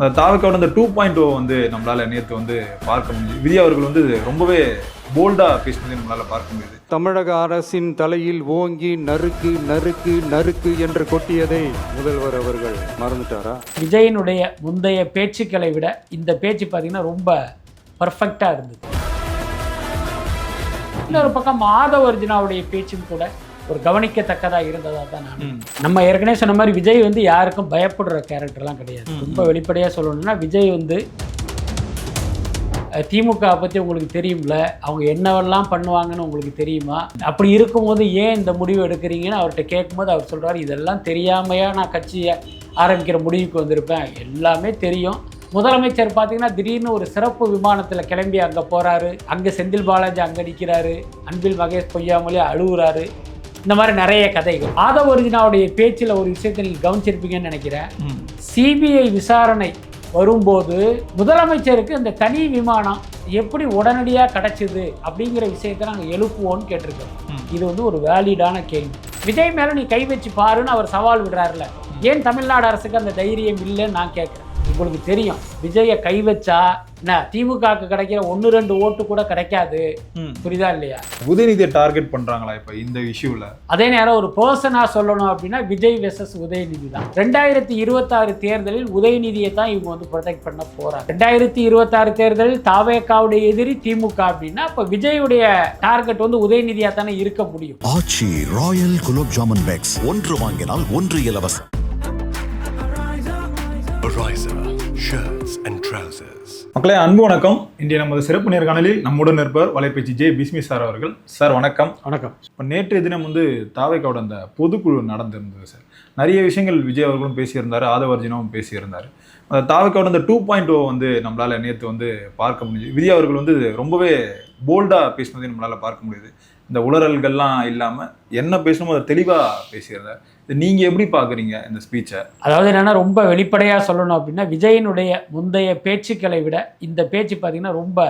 அந்த தாவக்கோட அந்த two point வந்து நம்மளால நேற்று வந்து பார்க்க முடியுது விஜய் அவர்கள் வந்து ரொம்பவே போல்டா பேசினதை நம்மளால பார்க்க முடியுது. தமிழக அரசின் தலையில் ஓங்கி நறுக்கு நறுக்கு நறுக்கு என்று கொட்டியதை முதல்வர் அவர்கள் மறந்துட்டாரா? விஜயனுடைய முந்தைய பேச்சுக்களை விட இந்த பேச்சு பார்த்தீங்கன்னா ரொம்ப பர்ஃபெக்டாக இருந்தது. இன்னொரு பக்கம் மாதவ அர்ஜுனாவுடைய பேச்சும் கூட ஒரு கவனிக்கத்தக்கதாக இருந்ததாக தான் நான். நம்ம ஏற்கனவே சொன்ன மாதிரி விஜய் வந்து யாருக்கும் பயப்படுற கேரக்டர்லாம் கிடையாது. ரொம்ப வெளிப்படையாக சொல்லணும்னா விஜய் வந்து திமுக பற்றி உங்களுக்கு தெரியும்ல அவங்க என்னவெல்லாம் பண்ணுவாங்கன்னு உங்களுக்கு தெரியுமா? அப்படி இருக்கும்போது ஏன் இந்த முடிவு எடுக்கிறீங்கன்னு அவர்கிட்ட கேட்கும்போது அவர் சொல்றாரு இதெல்லாம் தெரியாமையா நான் கட்சியை ஆரம்பிக்கிற முடிவுக்கு வந்திருப்பேன். எல்லாமே தெரியும். முதலமைச்சர் பார்த்தீங்கன்னா திடீர்னு ஒரு சிறப்பு விமானத்தில் கிளம்பி அங்கே போகிறாரு அங்கே செந்தில் பாலாஜி அங்கே நிற்கிறாரு அன்பில் மகேஷ் பொய்யாமலே அழுகுறாரு இந்த மாதிரி நிறைய கதைகள். ஆதவ ஒரிஜினாவுடைய பேச்சில் ஒரு விஷயத்தை நீங்கள் கவனிச்சிருப்பீங்கன்னு நினைக்கிறேன். சிபிஐ விசாரணை வரும்போது முதலமைச்சருக்கு இந்த தனி விமானம் எப்படி உடனடியாக கிடைச்சது அப்படிங்கிற விஷயத்தை நாங்கள் எழுப்புவோம்னு கேட்டிருக்கோம். இது வந்து ஒரு வேலிடான கேள்வி. விஜய் மேலே நீ கை வச்சு பாருன்னு அவர் சவால் விடுறாருல. ஏன் தமிழ்நாடு அரசுக்கு அந்த தைரியம் இல்லைன்னு நான் கேட்குறேன். உங்களுக்கு தெரியும். விஜயை கை வச்சா என்ன திமுகவுக்கு கிடைக்கிற ஒன்று ரெண்டு ஓட்டு கூட கிடைக்காது. ம். புரியுதா இல்லையா? உதயநிதியை டார்கெட் பண்றாங்களா இப்ப இந்த இஷ்யூல அதே நேரம் ஒரு பர்சனாக சொல்லணும் அப்படின்னா விஜய் வெர்சஸ் உதயநிதி தான். ரெண்டாயிரத்தி இருபத்தாறு தேர்தலில் உதயநிதியை தான் இவங்க வந்து ப்ரொடெக்ட் பண்ண போறாங்க. ரெண்டாயிரத்தி இருபத்தாறு தேர்தலில் தாவேக்காவுடைய எதிரி திமுக அப்படின்னா அப்போ விஜயுடைய டார்கெட் வந்து உதயநிதியாக தானே இருக்க முடியும். ஆச்சி ராயல் குலோப் ஜாமுன் பேக்ஸ் ஒன்று வாங்கினால் ஒன்று இலவசம். மக்களே அன்பு வணக்கம். இன்றைய நமது சிறப்பு நேர்காணலில் நம்முடன் இருப்பவர் வலைபேச்சு ஜே பிஸ்மி சார் அவர்கள். சார் வணக்கம். வணக்கம். இப்போ நேற்றைய தினம் வந்து தாவைக்காவோட அந்த பொதுக்குழு நடந்திருந்தது சார். நிறைய விஷயங்கள் விஜய் அவர்களும் பேசியிருந்தார் ஆதவர்ஜினாவும் பேசியிருந்தார். அந்த தாவைக்காவோட அந்த டூ பாயிண்ட் வந்து நம்மளால நேற்று வந்து பார்க்க முடியுது விஜய் அவர்கள் வந்து ரொம்பவே போல்டா பேசினதை நம்மளால பார்க்க முடியுது. இந்த உளறல்கள்லாம் இல்லாமல் என்ன பேசணுமோ அதை தெளிவாக பேசியிருந்தார். இது நீங்கள் எப்படி பார்க்குறீங்க இந்த ஸ்பீச்சை அதாவது என்னன்னா ரொம்ப வெளிப்படையாக சொல்லணும் அப்படின்னா விஜயனுடைய முந்தைய பேச்சுக்களை விட இந்த பேச்சு பார்த்தீங்கன்னா ரொம்ப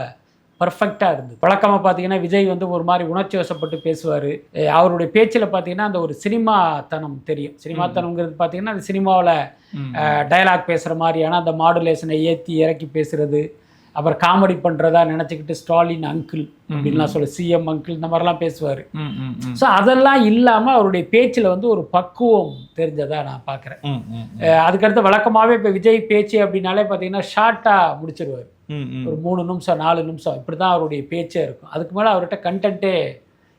பர்ஃபெக்டாக இருந்தது. வழக்கமாக பார்த்தீங்கன்னா விஜய் வந்து ஒரு மாதிரி உணர்ச்சி வசப்பட்டு பேசுவார். அவருடைய பேச்சில் பார்த்தீங்கன்னா அந்த ஒரு சினிமாத்தனம் தெரியும். சினிமாத்தனம்ங்கிறது பார்த்தீங்கன்னா அந்த சினிமாவில் டயலாக் பேசுகிற மாதிரியான அந்த மாடுலேஷனை ஏற்றி இறக்கி பேசுறது. அப்புறம் காமெடி பண்ணுறதா நினச்சிக்கிட்டு ஸ்டாலின் அங்கிள் அப்படின்லாம் சொல்ல சிஎம் அங்கிள் இந்த மாதிரிலாம் பேசுவார். ஸோ அதெல்லாம் இல்லாமல் அவருடைய பேச்சில் வந்து ஒரு பக்குவம் தெரிஞ்சதா நான் பார்க்குறேன். அதுக்கடுத்து வழக்கமாகவே இப்போ விஜய் பேச்சு அப்படின்னாலே பார்த்தீங்கன்னா ஷார்ட்டாக முடிச்சிருவார். ஒரு மூணு நிமிஷம் நாலு நிமிஷம் இப்படி தான் அவருடைய பேச்சே இருக்கும். அதுக்கு மேலே அவர்கிட்ட கண்டென்ட்டே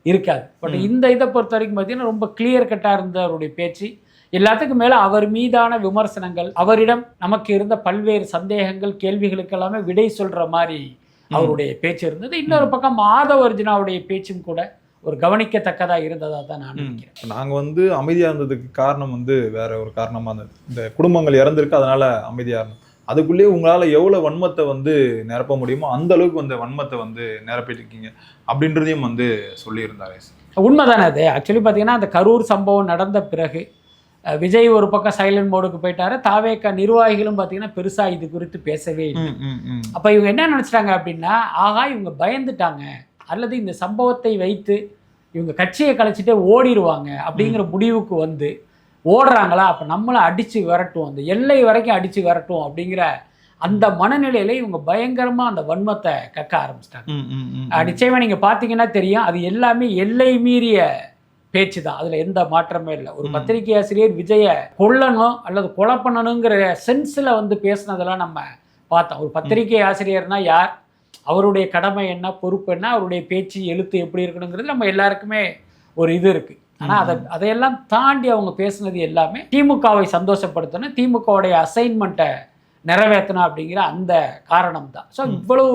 இருக்காது. பட் இந்த இதை பொறுத்த வரைக்கும் பார்த்தீங்கன்னா ரொம்ப கிளியர் கட்டாக இருந்த அவருடைய பேச்சு. எல்லாத்துக்கும் மேலே அவர் மீதான விமர்சனங்கள் அவரிடம் நமக்கு இருந்த பல்வேறு சந்தேகங்கள் கேள்விகளுக்கு எல்லாமே விடை சொல்கிற மாதிரி அவருடைய பேச்சு இருந்தது. இன்னொரு பக்கம் மாதவ அர்ஜுனாவுடைய பேச்சும் கூட ஒரு கவனிக்கத்தக்கதாக இருந்ததாக தான் நான் நினைக்கிறேன். நாங்கள் வந்து அமைதியாக இருந்ததுக்கு காரணம் வந்து வேற ஒரு காரணமாக இருந்தது. இந்த குடும்பங்கள் இறந்துருக்கு அதனால அமைதியாக இருந்தோம். அதுக்குள்ளேயே உங்களால் எவ்வளோ வன்மத்தை வந்து நிரப்ப முடியுமோ அந்த அளவுக்கு அந்த வன்மத்தை வந்து நிரப்பிட்டு அப்படின்றதையும் வந்து சொல்லியிருந்தாரு உண்மைதானே அது. ஆக்சுவலி பார்த்தீங்கன்னா அந்த கரூர் சம்பவம் நடந்த பிறகு விஜய் ஒரு பக்கம் சைலண்ட் மோடுக்கு போயிட்டாரு. தாவேக்க நிர்வாகிகளும் பார்த்தீங்கன்னா பெருசாக இது குறித்து பேசவே இல்லை. அப்போ இவங்க என்ன நினச்சிட்டாங்க அப்படின்னா ஆகா இவங்க பயந்துட்டாங்க. அல்லது இந்த சம்பவத்தை வைத்து இவங்க கட்சியை கலைச்சிட்டே ஓடிடுவாங்க அப்படிங்கிற முடிவுக்கு வந்து ஓடுறாங்களா? அப்போ நம்மளை அடித்து விரட்டும் அந்த எல்லை வரைக்கும் அடித்து விரட்டும் அப்படிங்கிற அந்த மனநிலையில இவங்க பயங்கரமாக அந்த வன்மத்தை கக்க ஆரம்பிச்சிட்டாங்க. நிச்சயமா நீங்க பாத்தீங்கன்னா தெரியும். அது எல்லாமே எல்லை மீறிய பேச்சு தான் அதுல எந்த மாற்றமே இல்லை. ஒரு. பத்திரிகை ஆசிரியர் விஜய கொல்லணும் அல்லது கொலை பண்ணணுங்கிற சென்ஸ்ல வந்து பேசுனதெல்லாம் நம்ம பார்த்தோம். ஒரு பத்திரிகை ஆசிரியர்னா யார்? அவருடைய கடமை என்ன? பொறுப்பு என்ன? அவருடைய பேச்சு எழுத்து எப்படி இருக்கணுங்கிறது நம்ம எல்லாருக்குமே ஒரு இது இருக்கு. ஆனா அதை அதையெல்லாம் தாண்டி அவங்க பேசுனது எல்லாமே திமுகவை சந்தோஷப்படுத்தணும் திமுகவுடைய அசைன்மெண்ட்டை நிறைவேற்றணும் அப்படிங்கிற அந்த காரணம் தான் ஸோ இவ்வளவு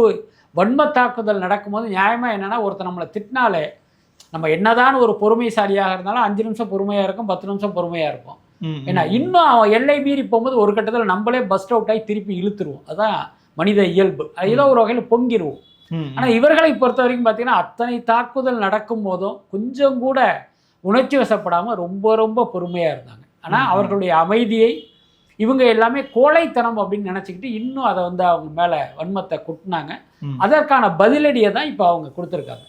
வன்ம தாக்குதல் நடக்கும்போது நியாயமா என்னன்னா ஒருத்தர் நம்மளை திட்டினாலே நம்ம என்னதான் ஒரு பொறுமைசாலியாக இருந்தாலும் அஞ்சு நிமிஷம் பொறுமையா இருக்கும் பத்து நிமிஷம் பொறுமையா இருப்போம் ம், ம். ஏன்னா இன்னும் அவன் எல்லை மீறி போகும்போது ஒரு கட்டத்தில் நம்மளே பஸ்ட் அவுட் ஆகி திருப்பி இழுத்துருவோம் அதான் மனித இயல்பு ஏதோ ஒரு வகையில் பொங்கிடுவோம் ம், ம். ஆனா இவர்களை பொறுத்த வரைக்கும் பார்த்தீங்கன்னா அத்தனை தாக்குதல் நடக்கும் போதும் கொஞ்சம் கூட உணர்ச்சி வசப்படாம ரொம்ப ரொம்ப பொறுமையா இருந்தாங்க ஆனா ம். அவர்களுடைய அமைதியை இவங்க எல்லாமே கோழைத்தனம் அப்படின்னு நினைச்சுக்கிட்டு இன்னும் அதை வந்து அவங்க மேல வன்மத்தை கொட்டினாங்க. அதற்கான பதிலடியை தான் இப்போ அவங்க கொடுத்துருக்காங்க.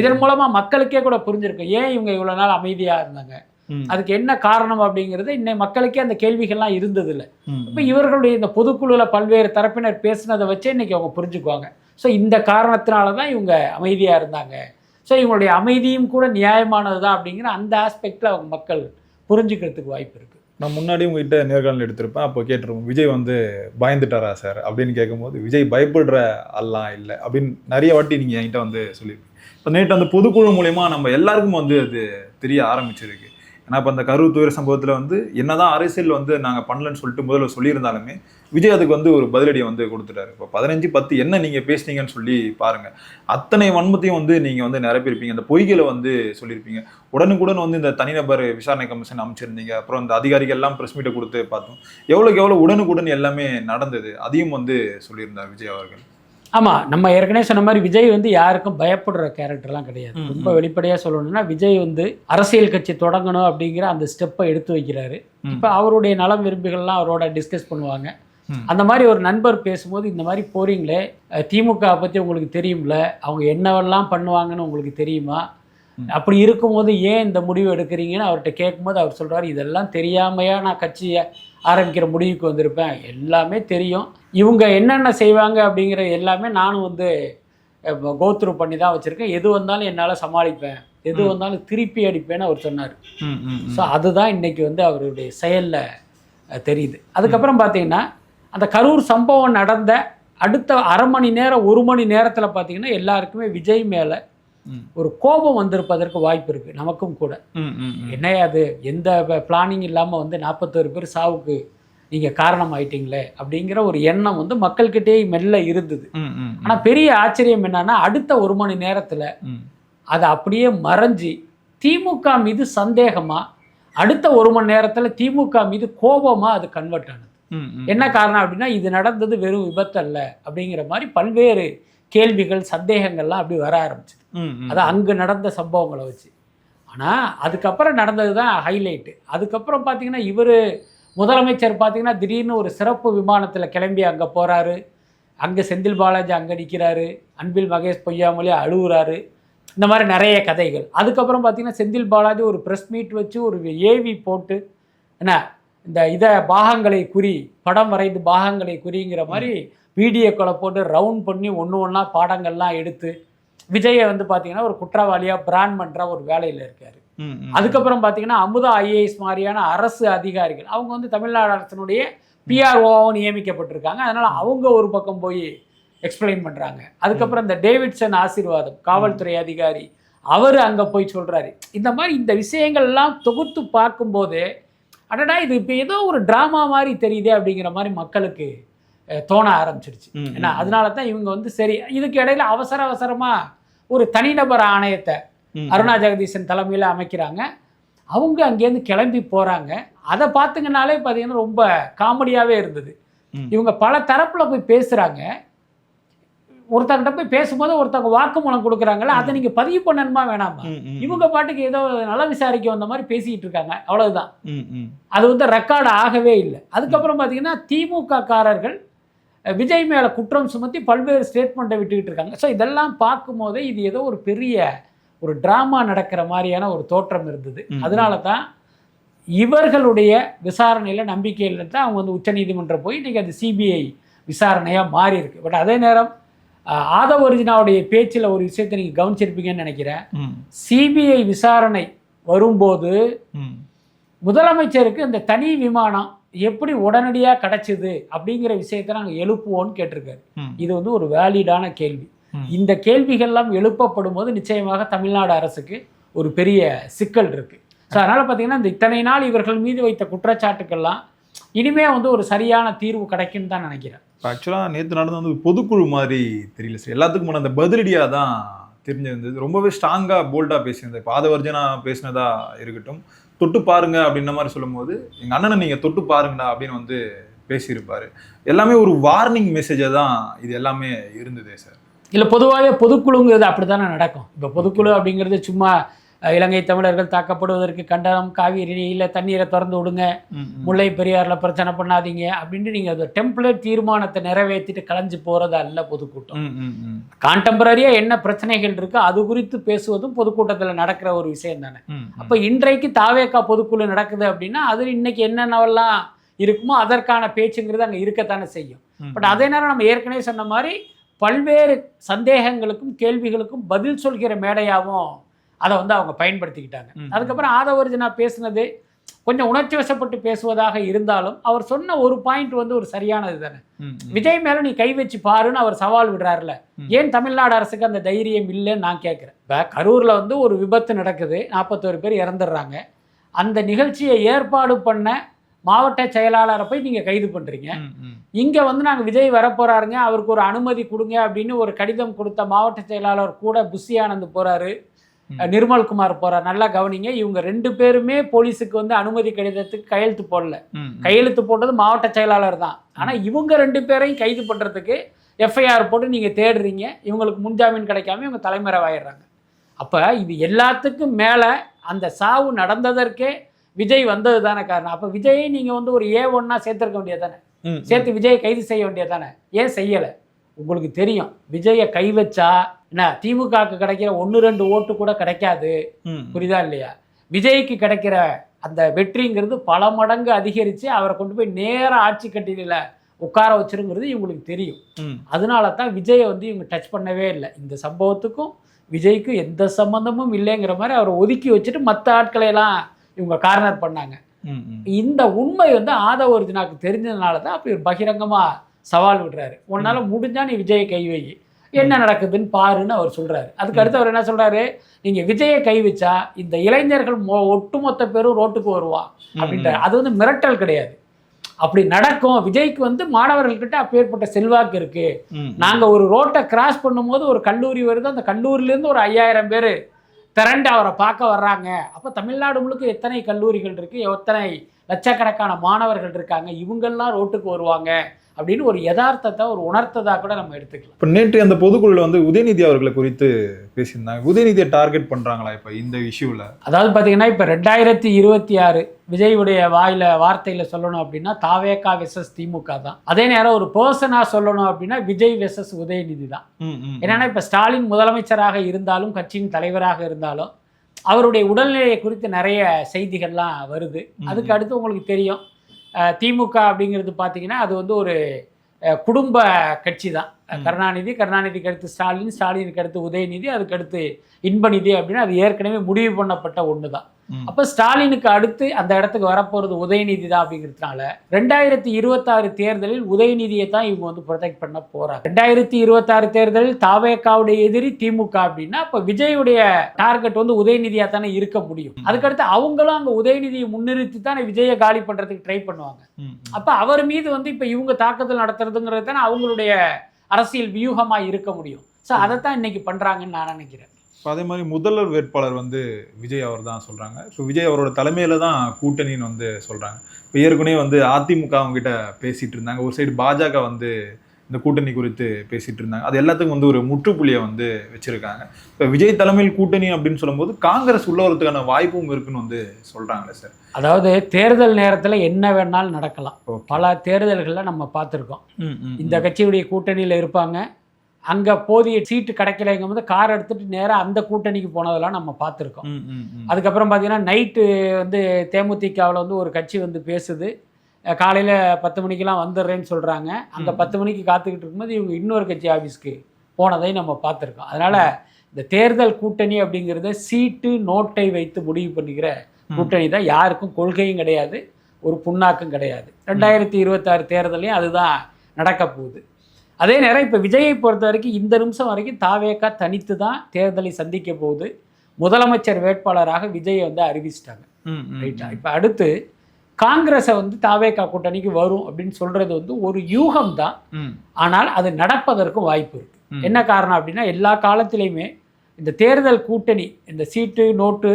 இதன் மூலமா மக்களுக்கே கூட புரிஞ்சிருக்கு ஏன் இவங்க இவ்வளவு நாள் அமைதியா இருந்தாங்க. அதுக்கு என்ன காரணம் அப்படிங்கிறது இன்னை மக்களுக்கே அந்த கேள்விகள்லாம் இருந்தது இல்லை. இப்போ இவர்களுடைய இந்த பொதுக்குழுவில் பல்வேறு தரப்பினர் பேசுனதை வச்சே இன்னைக்கு அவங்க புரிஞ்சுக்குவாங்க ஸோ இந்த காரணத்தினால தான் இவங்க அமைதியாக இருந்தாங்க ஸோ இவங்களுடைய அமைதியும் கூட நியாயமானது தான் அப்படிங்கிற அந்த ஆஸ்பெக்டில் அவங்க மக்கள் புரிஞ்சுக்கிறதுக்கு வாய்ப்பு இருக்குது நான் முன்னாடி உங்ககிட்ட நேர்காணல் எடுத்திருப்பேன். அப்போ கேட்டிருப்போம் விஜய் வந்து பயந்துட்டாரா சார்? அப்படின்னு கேட்கும்போது விஜய் பயப்படுற ஆள்லாம் இல்லை. அப்படின்னு நிறைய வாட்டி நீங்கள் என்கிட்ட வந்து சொல்லியிருப்பீங்க. இப்போ நேற்று அந்த பொதுக்குழு மூலயமா நம்ம எல்லாருக்கும் வந்து அது தெரிய ஆரம்பிச்சிருக்கு. ஏன்னா இப்போ அந்த கரூர் துயர சம்பவத்தில் வந்து என்னதான் அரசியல் வந்து நாங்கள் பண்ணலன்னு சொல்லிட்டு முதல்ல சொல்லியிருந்தாலுமே விஜய் அதுக்கு வந்து ஒரு பதிலடியை வந்து கொடுத்துட்டாரு. இப்போ பதினஞ்சு பத்து என்ன நீங்கள் பேசுனீங்கன்னு சொல்லி பாருங்க. அத்தனை வன்மத்தையும் வந்து நீங்கள் வந்து நிரப்பியிருப்பீங்க. அந்த பொய்களை வந்து சொல்லியிருப்பீங்க. உடனுக்குடன் வந்து இந்த தனிநபர் விசாரணை கமிஷன் அமைச்சிருந்தீங்க. அப்புறம் இந்த அதிகாரிகள் எல்லாம் ப்ரெஸ் மீட்டை கொடுத்து பார்த்தோம். எவ்வளோக்கு எவ்வளோ உடனுக்குடன் எல்லாமே நடந்தது அதையும் வந்து சொல்லியிருந்தார் விஜய் அவர்கள். ஆமாம் நம்ம ஏற்கனவே சொன்ன மாதிரி விஜய் வந்து யாருக்கும் பயப்படுற கேரக்டர்லாம் கிடையாது ரொம்ப வெளிப்படையாக சொல்லணும்னா விஜய் வந்து அரசியல் கட்சி தொடங்கணும் அப்படிங்கிற அந்த ஸ்டெப்பை எடுத்து வைக்கிறாரு. இப்போ அவருடைய நலம் விரும்பிகள்லாம் அவரோட டிஸ்கஸ் பண்ணுவாங்க. அந்த மாதிரி ஒரு நண்பர் பேசும்போது இந்த மாதிரி போறீங்களே திமுக பற்றி உங்களுக்கு தெரியும்ல அவங்க என்னவெல்லாம் பண்ணுவாங்கன்னு உங்களுக்கு தெரியுமா. அப்படி இருக்கும்போது ஏன் இந்த முடிவு எடுக்கிறீங்கன்னு அவர்கிட்ட கேட்கும்போது அவர் சொல்றாரு இதெல்லாம் தெரியாமையா நான் கட்சியை ஆரம்பிக்கிற முடிவுக்கு வந்திருப்பேன். எல்லாமே தெரியும். இவங்க என்னென்ன செய்வாங்க அப்படிங்கிற எல்லாமே நானும் வந்து கோத்ரூ பண்ணி தான் வச்சுருக்கேன். எது வந்தாலும் என்னால் சமாளிப்பேன். எது. வந்தாலும் திருப்பி அடிப்பேன்னு அவர் சொன்னார். ஸோ அதுதான் இன்னைக்கு வந்து அவருடைய செயலில் தெரியுது. அதுக்கப்புறம் பார்த்தீங்கன்னா அந்த கரூர் சம்பவம் நடந்த அடுத்த அரை மணி நேரம் ஒரு மணி நேரத்தில் பார்த்தீங்கன்னா எல்லாருக்குமே விஜய் மேலே. ஒரு கோபம் வந்திருப்பதற்கு வாய்ப்பு இருக்குது நமக்கும் கூட ம், ம், ம். என்ன அது எந்த பிளானிங் இல்லாமல் வந்து நாற்பத்தோரு பேர் சாவுக்கு நீங்கள் காரணம் ஆயிட்டீங்களே அப்படிங்கிற ஒரு எண்ணம் வந்து மக்கள்கிட்டே மெல்ல இருந்தது. ஆனால் பெரிய ஆச்சரியம் என்னன்னா அடுத்த ஒரு மணி நேரத்தில். அது அப்படியே மறைஞ்சு திமுக மீது சந்தேகமா அடுத்த ஒரு மணி நேரத்தில் திமுக மீது கோபமா அது கன்வெர்ட் ஆனது. என்ன காரணம் அப்படின்னா இது நடந்தது வெறும் விபத்து அல்ல அப்படிங்கிற மாதிரி பல்வேறு கேள்விகள் சந்தேகங்கள்லாம் அப்படி வர ஆரம்பிச்சு ம், ம். அது அங்கே நடந்த சம்பவங்களை வச்சு. ஆனால் அதுக்கப்புறம் நடந்தது தான் ஹைலைட்டு அதுக்கப்புறம் பார்த்தீங்கன்னா இவர் முதலமைச்சர் பார்த்தீங்கன்னா திடீர்னு ஒரு சிறப்பு விமானத்தில் கிளம்பி அங்கே போகிறாரு அங்கே செந்தில் பாலாஜி அங்கே நிற்கிறாரு அன்பில் மகேஷ் பொய்யாமலே அழுகுறாரு இந்த மாதிரி நிறைய கதைகள். அதுக்கப்புறம் பார்த்தீங்கன்னா செந்தில் பாலாஜி ஒரு ப்ரெஸ் மீட் வச்சு ஒரு ஏவி போட்டு என்ன இந்த இதை பாகங்களை குறி படம் வரைந்து பாகங்களை குறிங்கிற மாதிரி வீடியோக்களை போட்டு ரவுண்ட் பண்ணி ஒன்று ஒன்றா பாடங்கள்லாம் எடுத்து விஜயை வந்து பார்த்தீங்கன்னா ஒரு குற்றவாளியாக பிராண்ட் பண்ணுற ஒரு வேலையில் இருக்கார். அதுக்கப்புறம் பார்த்தீங்கன்னா அமுதா ஐஏஎஸ் மாதிரியான அரசு அதிகாரிகள் அவங்க வந்து தமிழ்நாடு அரசினுடைய பிஆர்ஓவும் நியமிக்கப்பட்டிருக்காங்க. அதனால் அவங்க ஒரு பக்கம் போய் எக்ஸ்பிளைன் பண்ணுறாங்க அதுக்கப்புறம் இந்த டேவிட்சன் ஆசீர்வாதம் காவல்துறை அதிகாரி அவர் அங்கே போய் சொல்கிறாரு இந்த மாதிரி இந்த விஷயங்கள் எல்லாம் தொகுத்து பார்க்கும்போது அடடா இது இப்போ ஏதோ ஒரு ட்ராமா மாதிரி தெரியுதே அப்படிங்கிற மாதிரி மக்களுக்கு தோண ஆரம்பிச்சிருச்சு. ஏன்னா. அதனால தான் இவங்க வந்து சரி இதுக்கு இடையில அவசர அவசரமாக ஒரு தனிநபர் ஆணையத்தை அருணா ஜெகதீசன் தலைமையில் அமைக்கிறாங்க. அவங்க அங்கேருந்து கிளம்பி போகிறாங்க அதை பார்த்துங்கனாலே பார்த்தீங்கன்னா ரொம்ப காமெடியாகவே இருந்தது. இவங்க பல தரப்பில் போய் பேசுகிறாங்க ஒருத்தங்கிட்ட போய் பேசும்போது ஒருத்தவங்க வாக்குமூலம் கொடுக்குறாங்கல்ல அதை நீங்கள் பதிவு பண்ணணுமா வேணாமா? இவங்க பாட்டுக்கு ஏதோ நல விசாரிக்க வந்த மாதிரி பேசிக்கிட்டு இருக்காங்க. அவ்வளவுதான். அது வந்து ரெக்கார்டு ஆகவே இல்லை. அதுக்கப்புறம் பார்த்தீங்கன்னா திமுக காரர்கள் விஜய் மேலே குற்றம் சுமத்தி பல்வேறு ஸ்டேட்மெண்ட்டை விட்டுக்கிட்டு இருக்காங்க. ஸோ இதெல்லாம் பார்க்கும்போதே இது ஏதோ ஒரு பெரிய ஒரு ட்ராமா நடக்கிற மாதிரியான ஒரு தோற்றம் இருந்தது. அதனால தான் இவர்களுடைய விசாரணையில் நம்பிக்கை இல்லை தான் அவங்க வந்து உச்சநீதிமன்றம் போய் இன்றைக்கி அது சிபிஐ விசாரணையாக மாறி இருக்கு பட் அதே நேரம் ஆதவ ஒரிஜினாவுடைய பேச்சில் ஒரு விஷயத்தை நீங்கள் கவனிச்சிருப்பீங்கன்னு நினைக்கிறேன். சிபிஐ விசாரணை வரும்போது முதலமைச்சருக்கு இந்த தனி விமானம் எப்படி உடனடியாக கிடைச்சது அப்படிங்கிற விஷயத்தை நாங்கள் எழுப்புவோம்னு கேட்டிருக்காரு. இது வந்து ஒரு வேலிடான கேள்வி. இந்த கேள்விகள்லாம் எழுப்பப்படும் போது நிச்சயமாக தமிழ்நாடு அரசுக்கு ஒரு பெரிய சிக்கல் இருக்கு. ஸோ அதனால் பார்த்தீங்கன்னா இந்த இத்தனை நாள் இவர்கள் மீது வைத்த குற்றச்சாட்டுக்கெல்லாம் இனிமே வந்து ஒரு சரியான தீர்வு கிடைக்கும்னு தான் நினைக்கிறேன். ஆக்சுவலாக நேற்று நடந்த வந்து பொதுக்குழு மாதிரி தெரியல சார். எல்லாத்துக்கும் அந்த பதிலடியாக தான் தெரிஞ்சிருந்தது. ரொம்பவே ஸ்ட்ராங்காக போல்டாக பேசியிருந்தது இப்போ ஆதவர்ஜனா பேசினதா இருக்கட்டும். தொட்டு பாருங்க அப்படின்ற மாதிரி சொல்லும்போது எங்கள் அண்ணனை நீங்கள் தொட்டு பாருங்கடா அப்படின்னு வந்து பேசியிருப்பாரு. எல்லாமே ஒரு வார்னிங் மெசேஜாக தான் இது எல்லாமே இருந்ததே சார். இல்லை பொதுவாகவே பொதுக்குழுங்கிறது அப்படி தானே நடக்கும். இப்போ பொதுக்குழு அப்படிங்கிறது சும்மா இலங்கை தமிழர்கள் தாக்கப்படுவதற்கு கண்டனம் காவிரியில் தண்ணீரை திறந்து விடுங்க. முல்லை பெரியாரில் பிரச்சனை பண்ணாதீங்க அப்படின்ட்டு நீங்கள் அந்த டெம்ப்ளேட் தீர்மானத்தை நிறைவேற்றிட்டு கலைஞ்சு போகிறது அல்ல பொதுக்கூட்டம். கான்டெம்பரரியாக என்ன பிரச்சனைகள் இருக்கோ அது குறித்து பேசுவதும் பொதுக்கூட்டத்தில் நடக்கிற ஒரு விஷயம் தானே. அப்போ இன்றைக்கு தாவேக்கா பொதுக்குழு நடக்குது அப்படின்னா அதில் இன்னைக்கு என்னென்னவெல்லாம் இருக்குமோ அதற்கான பேச்சுங்கிறது அங்கே இருக்கத்தானே செய்யும் பட் அதே நேரம் நம்ம ஏற்கனவே சொன்ன மாதிரி பல்வேறு சந்தேகங்களுக்கும் கேள்விகளுக்கும் பதில் சொல்கிற மேடையாகவும் அதை வந்து அவங்க பயன்படுத்திக்கிட்டாங்க. அதுக்கப்புறம் ஆதவர்ஜனா பேசுனது கொஞ்சம் உணர்ச்சி வசப்பட்டு பேசுவதாக இருந்தாலும் அவர் சொன்ன ஒரு பாயிண்ட் வந்து ஒரு சரியானது தானே. விஜய் மேல நீ கை வச்சு பாருன்னு அவர் சவால் விடுறாருல. ஏன் தமிழ்நாடு அரசுக்கு அந்த தைரியம் இல்லைன்னு நான் கேட்குறேன் இப்போ கரூர்ல வந்து ஒரு விபத்து நடக்குது. நாற்பத்தோரு பேர் இறந்துடுறாங்க. அந்த நிகழ்ச்சியை ஏற்பாடு பண்ண மாவட்ட செயலாளரை போய் நீங்க கைது ம். இங்க வந்து நாங்க விஜய் வரப்போறாருங்க. அவருக்கு ஒரு அனுமதி கொடுங்க அப்படின்னு ஒரு கடிதம் கொடுத்த மாவட்ட செயலாளர் கூட புஷி ஆனந்த் போறாரு. ம். நிர்மல்குமார் போறார். நல்லா கவனிங்க இவங்க ரெண்டு பேருமே போலீஸுக்கு வந்து அனுமதி கடிதத்துக்கு கையெழுத்து போடல. கையெழுத்து போட்டது மாவட்ட செயலாளர் தான். ஆனால் இவங்க ரெண்டு பேரையும் கைது பண்ணுறதுக்கு எஃப்ஐஆர் போட்டு நீங்கள் தேடுறீங்க இவங்களுக்கு முன்ஜாமீன் கிடைக்காம இவங்க தலைமறைவாயிடுறாங்க. அப்போ இது எல்லாத்துக்கும் மேலே அந்த சாவு நடந்ததற்கே விஜய் வந்தது தானே காரணம். அப்போ விஜயை நீங்கள் வந்து ஒரு ஏ ஒன்னா சேர்த்துருக்க வேண்டியது தானே? சேர்த்து விஜயை கைது செய்ய வேண்டியது தானே? ஏன் செய்யலை? உங்களுக்கு தெரியும். விஜயை கை வச்சா என்ன திமுகவுக்கு கிடைக்கிற ஒன்று ரெண்டு ஓட்டு கூட கிடைக்காது. புரியுதா இல்லையா? விஜய்க்கு கிடைக்கிற அந்த வெற்றிங்கிறது பல மடங்கு அதிகரித்து அவரை கொண்டு போய் நேராக ஆட்சி கட்டில உட்கார வச்சிருங்கிறது இவங்களுக்கு தெரியும். அதனால தான் விஜயை வந்து இவங்க டச் பண்ணவே இல்லை. இந்த சம்பவத்துக்கும் விஜய்க்கும் எந்த சம்மந்தமும் இல்லைங்கிற மாதிரி அவரை ஒதுக்கி வச்சுட்டு மற்ற ஆட்களை எல்லாம் இவங்க கார்னர் பண்ணாங்க. இந்த உண்மை வந்து ஆதவ ஒரிஜினாக்கு தெரிஞ்சதுனால தான் அப்படி ஒரு பகிரங்கமாக சவால் விடுறாரு. உன்னால முடிஞ்சா நீ விஜயை கை வை. என்ன நடக்குதுன்னு பாருன்னு அவர் சொல்றாரு. அதுக்கு அடுத்து அவர் என்ன சொல்றாரு? நீங்க விஜயை கை வச்சா இந்த இளைஞர்கள் மொ- ஒட்டுமொத்த பேரும் ரோட்டுக்கு வருவான் அப்படின்றாரு. அது வந்து மிரட்டல் கிடையாது. அப்படி நடக்கும். விஜய்க்கு வந்து மாணவர்கள்கிட்ட அப்பேற்பட்ட செல்வாக்கு இருக்கு. நாங்க ஒரு ரோட்டை கிராஸ் பண்ணும்போது ஒரு கல்லூரி வருது. அந்த கல்லூரியிலேருந்து ஒரு ஐயாயிரம் பேர் திரண்டு அவரை பார்க்க வர்றாங்க. அப்போ தமிழ்நாடு முழுக்க எத்தனை கல்லூரிகள் இருக்கு? எத்தனை லட்சக்கணக்கான மாணவர்கள் இருக்காங்க. இவங்கெல்லாம் ரோட்டுக்கு வருவாங்க அப்படின்னு ஒரு யதார்த்தத்தை ஒரு உணர்த்ததா கூட நம்ம எடுத்துக்கலாம். இப்ப நேற்று அந்த பொதுக்குழுல வந்து உதயநிதி அவர்களை குறித்து பேசியிருந்தாங்க. உதயநிதியை டார்கெட் பண்றாங்களா இப்ப இந்த இஷ்யூல அதாவது பார்த்தீங்கன்னா இப்போ ரெண்டாயிரத்தி இருபத்தி ஆறு விஜயுடைய வாயில வார்த்தையில சொல்லணும் அப்படின்னா தாவேகா வெசஸ் திமுக தான். அதே நேரம் ஒரு பர்சனா சொல்லணும் அப்படின்னா விஜய் வெசஸ் உதயநிதி தான். என்னன்னா இப்போ ஸ்டாலின் முதலமைச்சராக இருந்தாலும் கட்சியின் தலைவராக இருந்தாலும் அவருடைய உடல்நிலையை குறித்து நிறைய செய்திகள்லாம் வருது. அதுக்கு அடுத்து உங்களுக்கு தெரியும் திமுக அப்படிங்கிறது பார்த்தீங்கன்னா அது வந்து ஒரு குடும்ப கட்சி தான். கருணாநிதி கருணாநிதிக்கு அடுத்து ஸ்டாலின் ஸ்டாலினுக்கு அடுத்து உதயநிதி அதுக்கு அடுத்து இன்பநிதி அப்படின்னு அது ஏற்கனவே முடிவு பண்ணப்பட்ட ஒன்று தான். அப்போ ஸ்டாலினுக்கு அடுத்து அந்த இடத்துக்கு வரப்போகிறது உதயநிதி தான் அப்படிங்கிறதுனால ரெண்டாயிரத்தி இருபத்தாறு தேர்தலில் உதயநிதியை தான் இவங்க வந்து ப்ரொடெக்ட் பண்ண போறாங்க. ரெண்டாயிரத்தி இருபத்தாறு தேர்தலில் தாவேக்காவுடைய எதிரி திமுக அப்படின்னா அப்போ விஜயுடைய டார்கெட் வந்து உதயநிதியாக தானே இருக்க முடியும். அதுக்கடுத்து அவங்களும் அங்கே உதயநிதியை முன்னிறுத்தி தானே விஜயை காலி பண்ணுறதுக்கு ட்ரை பண்ணுவாங்க. அப்போ அவர் மீது வந்து இப்போ இவங்க தாக்குதல் நடத்துறதுங்கிறது தானே அவங்களுடைய அரசியல் வியூகமாக இருக்க முடியும். ஸோ அதைத்தான் இன்னைக்கு பண்ணுறாங்கன்னு நான் நினைக்கிறேன். இப்போ அதே மாதிரி முதல்வர் வேட்பாளர் வந்து விஜய் அவர் தான் சொல்றாங்க. இப்போ விஜய் அவரோட தலைமையில தான் கூட்டணின்னு வந்து சொல்றாங்க. இப்போ ஏற்கனவே வந்து அதிமுக அவங்க கிட்ட பேசிட்டு இருந்தாங்க. ஒரு சைடு பாஜக வந்து இந்த கூட்டணி குறித்து பேசிட்டு இருந்தாங்க. அது எல்லாத்துக்கும் வந்து ஒரு முற்றுப்புள்ளியை வந்து வச்சிருக்காங்க. இப்போ விஜய் தலைமையில் கூட்டணி அப்படின்னு சொல்லும்போது காங்கிரஸ் உள்ள வரதுக்கான வாய்ப்பும் இருக்குன்னு வந்து சொல்றாங்களே சார் அதாவது தேர்தல் நேரத்தில் என்ன வேணாலும் நடக்கலாம். பல தேர்தல்களில் நம்ம பார்த்துருக்கோம். இந்த கட்சியுடைய கூட்டணியில் இருப்பாங்க. அங்கே போதிய சீட்டு கிடைக்கலைங்கும் போது கார் எடுத்துட்டு நேராக அந்த கூட்டணிக்கு போனதெல்லாம் நம்ம பார்த்துருக்கோம். அதுக்கப்புறம் பார்த்தீங்கன்னா நைட்டு வந்து தேமுதிகவில் வந்து ஒரு கட்சி வந்து பேசுது. காலையில் பத்து மணிக்கெல்லாம் வந்துடுறேன்னு சொல்கிறாங்க அந்த. பத்து மணிக்கு காத்துக்கிட்டு இருக்கும்போது இவங்க இன்னொரு கட்சி ஆஃபீஸ்க்கு போனதை நம்ம பார்த்துருக்கோம். அதனால் இந்த தேர்தல் கூட்டணி அப்படிங்கிறத சீட்டு நோட்டை வைத்து முடிவு பண்ணிக்கிற கூட்டணி தான் யாருக்கும் கொள்கையும் கிடையாது ஒரு புண்ணாக்கும் கிடையாது. ரெண்டாயிரத்தி இருபத்தாறு தேர்தலையும் அதுதான் நடக்க போகுது. அதே நேரம் இப்போ விஜயை பொறுத்த வரைக்கும் இந்த நிமிஷம் வரைக்கும் தாவேக்கா தனித்து தான் தேர்தலை சந்திக்க போகுது. முதலமைச்சர் வேட்பாளராக விஜயை வந்து அறிவிச்சிட்டாங்க. ரைட்டா இப்போ அடுத்து காங்கிரஸை வந்து தாவேக்கா கூட்டணிக்கு வரும் அப்படின்னு சொல்றது வந்து ஒரு யூகம் தான் ஆனால் அது நடப்பதற்கும் வாய்ப்பு இருக்கு. என்ன காரணம் அப்படின்னா எல்லா காலத்திலையுமே இந்த தேர்தல் கூட்டணி இந்த சீட்டு நோட்டு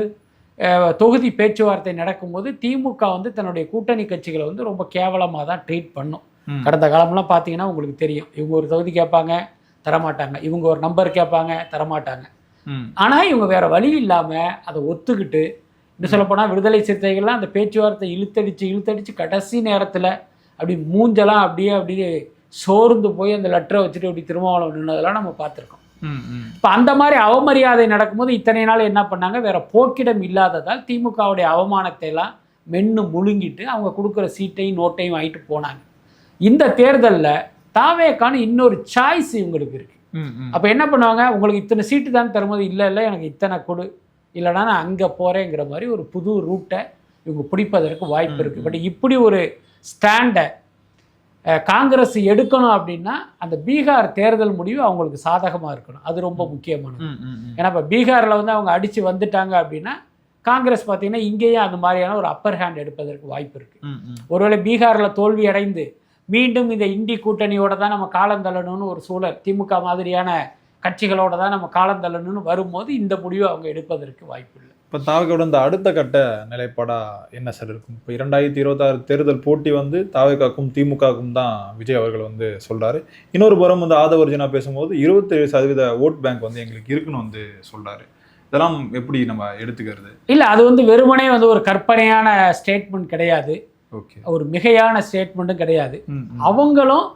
தொகுதி பேச்சுவார்த்தை நடக்கும்போது திமுக வந்து தன்னுடைய கூட்டணி கட்சிகளை வந்து ரொம்ப கேவலமாக தான் ட்ரீட் பண்ணும். கடந்த காலம்லாம் பார்த்தீங்கன்னா உங்களுக்கு தெரியும். இவங்க ஒரு தொகுதி கேட்பாங்க தரமாட்டாங்க. இவங்க ஒரு நம்பர் கேட்பாங்க தரமாட்டாங்க. ஆனால் இவங்க வேற வழி இல்லாமல் அதை ஒத்துக்கிட்டு இன்னும் சொல்லப்போனால் விடுதலை சிறுத்தைகள்லாம் அந்த பேச்சுவார்த்தை இழுத்தடிச்சு இழுத்தடிச்சு கடைசி நேரத்தில் அப்படி மூஞ்செல்லாம் அப்படியே அப்படியே சோர்ந்து போய் அந்த லெட்டரை வச்சுட்டு அப்படி திருமாவளவன் நின்னதெல்லாம் நம்ம பார்த்துருக்கோம். இப்போ அந்த மாதிரி அவமரியாதை நடக்கும்போது இத்தனை நாள் என்ன பண்ணாங்க? வேற போக்கிடம் இல்லாததால் திமுகவுடைய அவமானத்தை எல்லாம் மென்னு முழுங்கிட்டு அவங்க கொடுக்குற சீட்டையும் நோட்டையும் வாங்கிட்டு போனாங்க. இந்த தேர்தலில் தாவேக்கான இன்னொரு சாய்ஸ் இவங்களுக்கு இருக்கு. அப்போ என்ன பண்ணுவாங்க? உங்களுக்கு இத்தனை சீட்டு தான் தரும்போது இல்லை இல்லை எனக்கு இத்தனை கொடு. இல்லைனா நான் அங்கே போகிறேங்கிற மாதிரி ஒரு புது ரூட்டை இவங்க பிடிப்பதற்கு வாய்ப்பு இருக்குது பட் இப்படி ஒரு ஸ்டாண்டை காங்கிரஸ் எடுக்கணும் அப்படின்னா அந்த பீகார் தேர்தல் முடிவு அவங்களுக்கு சாதகமாக இருக்கணும். அது ரொம்ப முக்கியமானது. ஏன்னா இப்போ பீகாரில் வந்து அவங்க அடித்து வந்துட்டாங்க அப்படின்னா காங்கிரஸ் பார்த்தீங்கன்னா இங்கேயும் அந்த மாதிரியான ஒரு அப்பர் ஹேண்ட் எடுப்பதற்கு வாய்ப்பு இருக்குது ஒருவேளை பீகாரில் தோல்வி அடைந்து மீண்டும் இந்த இந்தி கூட்டணியோட தான் நம்ம காலம் தள்ளணும்னு ஒரு சூழல். திமுக மாதிரியான கட்சிகளோட தான் நம்ம காலம் தள்ளணும்னு வரும்போது இந்த முடிவை அவங்க எடுப்பதற்கு வாய்ப்பு இல்லை இப்போ தாவேக்காவோட இந்த அடுத்த கட்ட நிலைப்பாடா என்ன சார் இருக்கும்? இப்போ இரண்டாயிரத்தி இருபத்தாறு தேர்தல் போட்டி வந்து தாவேக்காக்கும் திமுகவுக்கும் தான் விஜய் அவர்கள் வந்து சொல்றாரு. இன்னொரு புறம் வந்து ஆதவர்ஜனா பேசும்போது இருபத்தேழு சதவீத ஓட் பேங்க் வந்து எங்களுக்கு இருக்குன்னு வந்து சொல்றாரு. இதெல்லாம் எப்படி நம்ம எடுத்துக்கிறது? இல்லை அது வந்து வெறுமனே வந்து ஒரு கற்பனையான ஸ்டேட்மெண்ட் கிடையாது. ஒரு மிகையான ஸ்டேட்மெண்ட்டும் கிடையாது. அவங்களும்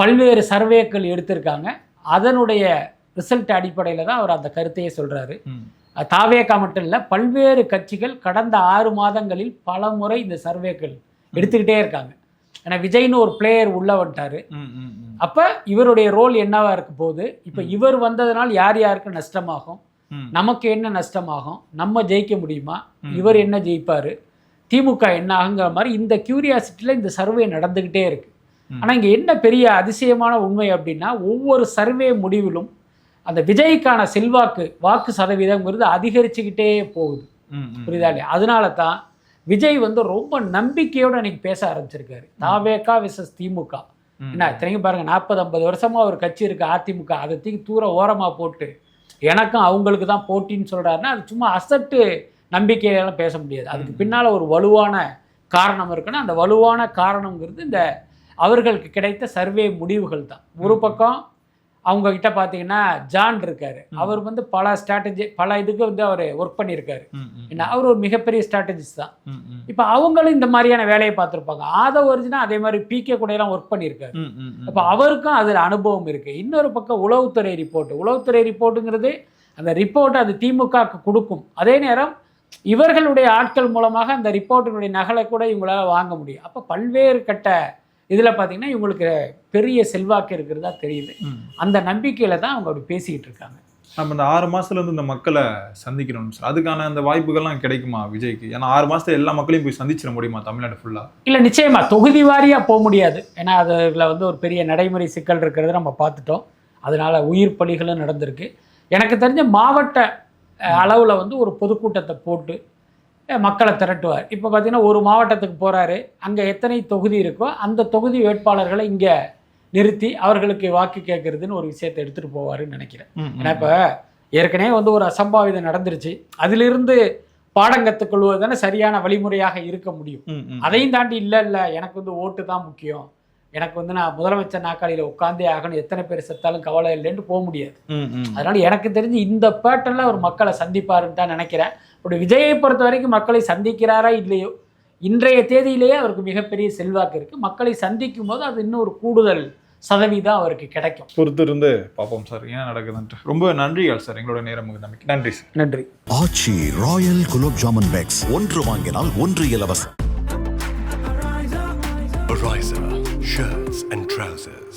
பல்வேறு சர்வேக்கள் எடுத்திருக்காங்க. அதனுடைய ரிசல்ட் அடிப்படையில் தான் அவர் அந்த கருத்தையே சொல்கிறாரு தாவேக்கா மட்டும் இல்லை பல்வேறு கட்சிகள் கடந்த ஆறு மாதங்களில் பல முறை இந்த சர்வேக்கள் எடுத்துக்கிட்டே இருக்காங்க. ஏன்னா விஜய்னு ஒரு பிளேயர் உள்ள வந்துட்டாரு. அப்போ இவருடைய ரோல் என்னவா இருக்க போகுது? இப்போ இவர் வந்ததுனால் யார் யாருக்கு நஷ்டமாகும். நமக்கு என்ன நஷ்டமாகும்? நம்ம ஜெயிக்க முடியுமா. இவர் என்ன ஜெயிப்பார்? திமுக என்ன ஆகுங்கிற மாதிரி இந்த கியூரியாசிட்டியில் இந்த சர்வே நடந்துக்கிட்டே இருக்கு. ம். ஆனால் இங்கே என்ன பெரிய அதிசயமான உண்மை அப்படின்னா ஒவ்வொரு சர்வே முடிவிலும் அந்த விஜய்க்கான செல்வாக்கு வாக்கு சதவீதங்கிறது அதிகரிச்சுக்கிட்டே போகுது. புரியுதா இல்லையா? அதனால தான் விஜய் வந்து ரொம்ப நம்பிக்கையோட இன்னைக்கு பேச ஆரம்பிச்சிருக்காரு. தாவேக்கா விசஸ் திமுக. என்ன இத்தனைக்கும் பாருங்க நாற்பது ஐம்பது வருஷமா ஒரு கட்சி இருக்கு அதிமுக. அதை தூக்கி தூர ஓரமா போட்டு எனக்கும் அவங்களுக்கு தான் போட்டின்னு சொல்றாருன்னா அது சும்மா அசட்டு நம்பிக்கையெல்லாம் பேச முடியாது. அதுக்கு பின்னால ஒரு வலுவான காரணம் இருக்குன்னா அந்த வலுவான காரணங்கிறது இந்த அவர்களுக்கு கிடைத்த சர்வே முடிவுகள் தான். ஒரு பக்கம் அவங்க கிட்ட பார்த்தீங்கன்னா ஜான் இருக்காரு. அவர் வந்து பல ஸ்ட்ராட்டஜி பல இதுக்கு வந்து அவர் ஒர்க் பண்ணியிருக்காரு. என்ன அவர் ஒரு மிகப்பெரிய ஸ்ட்ராட்டஜிஸ்ட் தான். இப்போ அவங்களும் இந்த மாதிரியான வேலையை பார்த்துருப்பாங்க. ஆதவ ஒரிஜினா அதே மாதிரி பிகே கூட எல்லாம் ஒர்க் பண்ணியிருக்காரு. அப்போ அவருக்கும் அதில் அனுபவம் இருக்கு. இன்னொரு பக்கம் உளவுத்துறை ரிப்போர்ட் உளவுத்துறை ரிப்போர்ட்டுங்கிறது அந்த ரிப்போர்ட் அது திமுகவுக்கு கொடுக்கும். அதே நேரம் இவர்களுடைய ஆட்கள் மூலமாக அந்த ரிப்போர்ட்டினுடைய நகலை கூட இவங்களால வாங்க முடியும். அப்போ பல்வேறு கட்ட இதில் பார்த்தீங்கன்னா இவங்களுக்கு பெரிய செல்வாக்கு இருக்கிறதா தெரியுது. அந்த நம்பிக்கையில தான் அவங்க அப்படி பேசிக்கிட்டு இருக்காங்க. நம்ம இந்த ஆறு மாசத்துல இருந்து இந்த மக்களை சந்திக்கணும் சார் அதுக்கான அந்த வாய்ப்புகள்லாம் கிடைக்குமா விஜய்க்கு? ஏன்னா ஆறு மாசத்துல எல்லா மக்களையும் போய் சந்திச்சிட முடியுமா தமிழ்நாடு ஃபுல்லா இல்லை நிச்சயமா. தொகுதி வாரியாக போக முடியாது. ஏன்னா அதில் வந்து ஒரு பெரிய நடைமுறை சிக்கல் இருக்கிறத நம்ம பார்த்துட்டோம். அதனால உயிர் பலிகளும் நடந்திருக்கு. எனக்கு தெரிஞ்ச மாவட்ட அளவில் வந்து ஒரு பொதுக்கூட்டத்தை போட்டு மக்களை திரட்டுவார். இப்போ பார்த்தீங்கன்னா ஒரு மாவட்டத்துக்கு போகிறாரு அங்கே எத்தனை தொகுதி இருக்கோ அந்த தொகுதி வேட்பாளர்களை இங்கே நிறுத்தி அவர்களுக்கு வாக்கு கேட்கறதுன்னு ஒரு விஷயத்தை எடுத்துகிட்டு போவாருன்னு நினைக்கிறேன். ஏன்னா இப்போ ஏற்கனவே வந்து ஒரு அசம்பாவிதம் நடந்துருச்சு. அதிலிருந்து பாடம் கற்றுக்கொள்வது தானே சரியான வழிமுறையாக இருக்க முடியும். அதையும் தாண்டி இல்லை இல்லை எனக்கு வந்து ஓட்டு தான் முக்கியம். எனக்கு வந்து நான் முதலமைச்சர் நாற்காலியில் உட்காந்தே ஆகணும். எத்தனை பேர் செத்தாலும் கவலை இல்லைன்னு போக முடியாது. ம், ம். அதனால எனக்கு தெரிஞ்சு இந்த பேட்டர்ல ஒரு மக்களை சந்திப்பாருன்னு தான் நினைக்கிறேன். அப்படி விஜயை பொறுத்த வரைக்கும் மக்களை சந்திக்கிறாரா இல்லையோ இன்றைய தேதியிலேயே அவருக்கு மிகப்பெரிய செல்வாக்கு இருக்கு. மக்களை சந்திக்கும் போது அது இன்னும் ஒரு கூடுதல் சதவீதம் அவருக்கு கிடைக்கும். பொறுத்து இருந்து பார்ப்போம் சார். ஏன் நடக்குதுன்ட்டு. ரொம்ப நன்றிகள் சார். எங்களோட நேரம் நம்பிக்கை நன்றி சார். நன்றி. Aachi royal gulab jamun packs. ஒன்று வாங்கினால் ஒன்று இலவசம். Shirts and trousers.